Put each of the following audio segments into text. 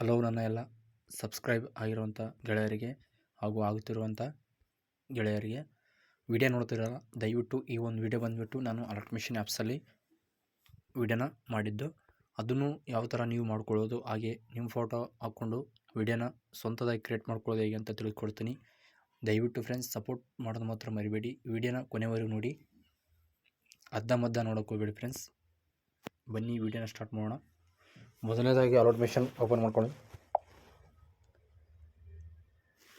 Hello ನನ್ನ ಎಲ್ಲ subscribe ಆಗಿರುವಂಥ ಗೆಳೆಯರಿಗೆ ಹಾಗೂ ಆಗುತ್ತಿರುವಂಥ ಗೆಳೆಯರಿಗೆ ವಿಡಿಯೋ ನೋಡ್ತಿರಲ್ಲ ದಯವಿಟ್ಟು ಈ ಒಂದು ವಿಡಿಯೋ ಬಂದುಬಿಟ್ಟು ನಾನು ಅಲರ್ಟ್ ಮಿಷಿನ್ ಆ್ಯಪ್ಸಲ್ಲಿ ವಿಡಿಯೋನ ಮಾಡಿದ್ದು. ಅದನ್ನು ಯಾವ ಥರ ನೀವು ಮಾಡ್ಕೊಳ್ಳೋದು, ಹಾಗೆ ನಿಮ್ಮ ಫೋಟೋ ಹಾಕ್ಕೊಂಡು ವಿಡಿಯೋನ ಸ್ವಂತದಾಗಿ ಕ್ರಿಯೇಟ್ ಮಾಡ್ಕೊಳ್ಳೋದು ಹೇಗೆ ಅಂತ ತಿಳಿದುಕೊಡ್ತೀನಿ. ದಯವಿಟ್ಟು ಫ್ರೆಂಡ್ಸ್ ಸಪೋರ್ಟ್ ಮಾಡೋದು ಮಾತ್ರ ಮರಿಬೇಡಿ. ವಿಡಿಯೋನ ಕೊನೆವರೆಗೂ ನೋಡಿ. ಅರ್ಧ ಮದ್ದ ಹೋಗ್ಬೇಡಿ ಫ್ರೆಂಡ್ಸ್ ಬನ್ನಿ, ವಿಡಿಯೋನ ಸ್ಟಾರ್ಟ್ ಮಾಡೋಣ. ಮೊದಲನೇದಾಗಿ ಅಲೌಟ್ ಮಿಷನ್ ಓಪನ್ ಮಾಡ್ಕೊಳ್ಳಿ.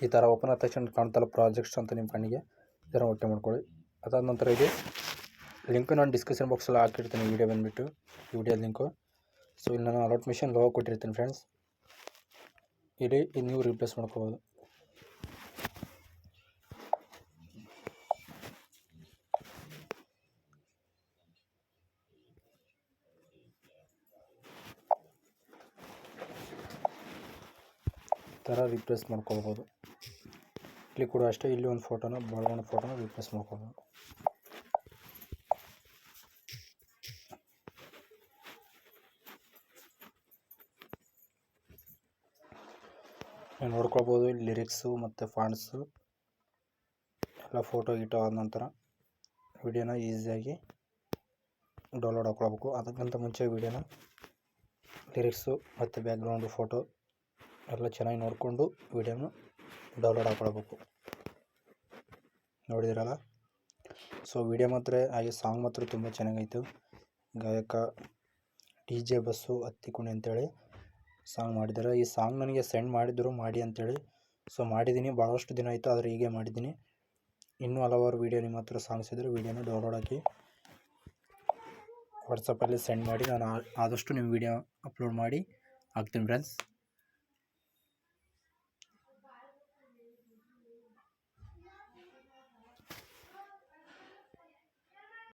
ಈ ಥರ ಓಪನ್ ಆದ ತಕ್ಷಣ ಕಾಣ್ತಲ್ಲ ಪ್ರಾಜೆಕ್ಟ್ಸ್ ಅಂತ ನಿಮ್ಮ ಕಣ್ಣಿಗೆ. ಇದರ ಒಟ್ಟೆ ಮಾಡ್ಕೊಳ್ಳಿ. ಅದಾದ ನಂತರ ಇದು ಲಿಂಕು ನಾನು ಡಿಸ್ಕ್ರಿಪ್ಷನ್ ಬಾಕ್ಸಲ್ಲಿ ಹಾಕಿರ್ತೀನಿ ವೀಡಿಯೋ ಬಂದುಬಿಟ್ಟು. ವಿಡಿಯೋ ಲಿಂಕು ಸೊ ಇಲ್ಲಿ ನಾನು ಅಲೋಟ್ ಮಿಷನ್ ಲೋ ಕೊಟ್ಟಿರ್ತೀನಿ ಫ್ರೆಂಡ್ಸ್ ಇಲ್ಲಿ ನೀವು ರಿಪ್ಲೇಸ್ ಮಾಡ್ಕೋಬೋದು. ಥರ ರಿಪ್ಲೇಸ್ ಮಾಡ್ಕೊಳ್ಬೋದು. ಇಲ್ಲಿ ಕೂಡ ಅಷ್ಟೇ, ಇಲ್ಲಿ ಒಂದು ಫೋಟೋನ ಬಳಗೊಂಡು ಫೋಟೋನ ರಿಪ್ಲೇಸ್ ಮಾಡ್ಕೊಳ್ಬೋದು. ನೋಡ್ಕೊಳ್ಬೋದು ಲಿರಿಕ್ಸು ಮತ್ತು ಫಾಂಟ್ಸು ಎಲ್ಲ ಫೋಟೋ ಗೀಟೋ ಆದ ನಂತರ ವಿಡಿಯೋನ ಈಸಿಯಾಗಿ ಡೌನ್ಲೋಡ್ ಹಾಕ್ಕೊಳ್ಬೇಕು ಅದಕ್ಕಿಂತ ಮುಂಚೆ ವಿಡಿಯೋನ ಲಿರಿಕ್ಸು ಮತ್ತು ಬ್ಯಾಕ್ಗ್ರೌಂಡು ಫೋಟೋ ಎಲ್ಲ ಚೆನ್ನಾಗಿ ನೋಡಿಕೊಂಡು ವೀಡಿಯೋನ ಡೌನ್ಲೋಡ್ ಹಾಕ್ಕೊಳ್ಬೇಕು. ನೋಡಿದಿರಲ್ಲ ಸೊ ವಿಡಿಯೋ ಮಾತ್ರ, ಹಾಗೆ ಸಾಂಗ್ ಮಾತ್ರ ತುಂಬ ಚೆನ್ನಾಗೈತು. ಗಾಯಕ, ಡಿ ಜೆ ಬಸ್ಸು ಹತ್ತಿಕುಣಿ ಅಂತೇಳಿ ಸಾಂಗ್ ಮಾಡಿದ್ದಾರೆ. ಈ ಸಾಂಗ್ ನನಗೆ ಸೆಂಡ್ ಮಾಡಿದ್ರು ಮಾಡಿ ಅಂತೇಳಿ. ಸೊ ಮಾಡಿದ್ದೀನಿ. ಭಾಳಷ್ಟು ದಿನ ಆಯಿತು, ಆದರೆ ಹೀಗೆ ಮಾಡಿದ್ದೀನಿ. ಇನ್ನೂ ಹಲವಾರು ವೀಡಿಯೋ ನಿಮ್ಮ ಹತ್ರ ಸಾಂಗ್ಸ್ ಇದ್ದರೆ ವೀಡಿಯೋನ ಡೌನ್ಲೋಡ್ ಹಾಕಿ ವಾಟ್ಸಪ್ಪಲ್ಲಿ ಸೆಂಡ್ ಮಾಡಿ. ನಾನು ಆದಷ್ಟು ನಿಮ್ಮ ವೀಡಿಯೋ ಅಪ್ಲೋಡ್ ಮಾಡಿ ಹಾಕ್ತೀನಿ ಫ್ರೆಂಡ್ಸ್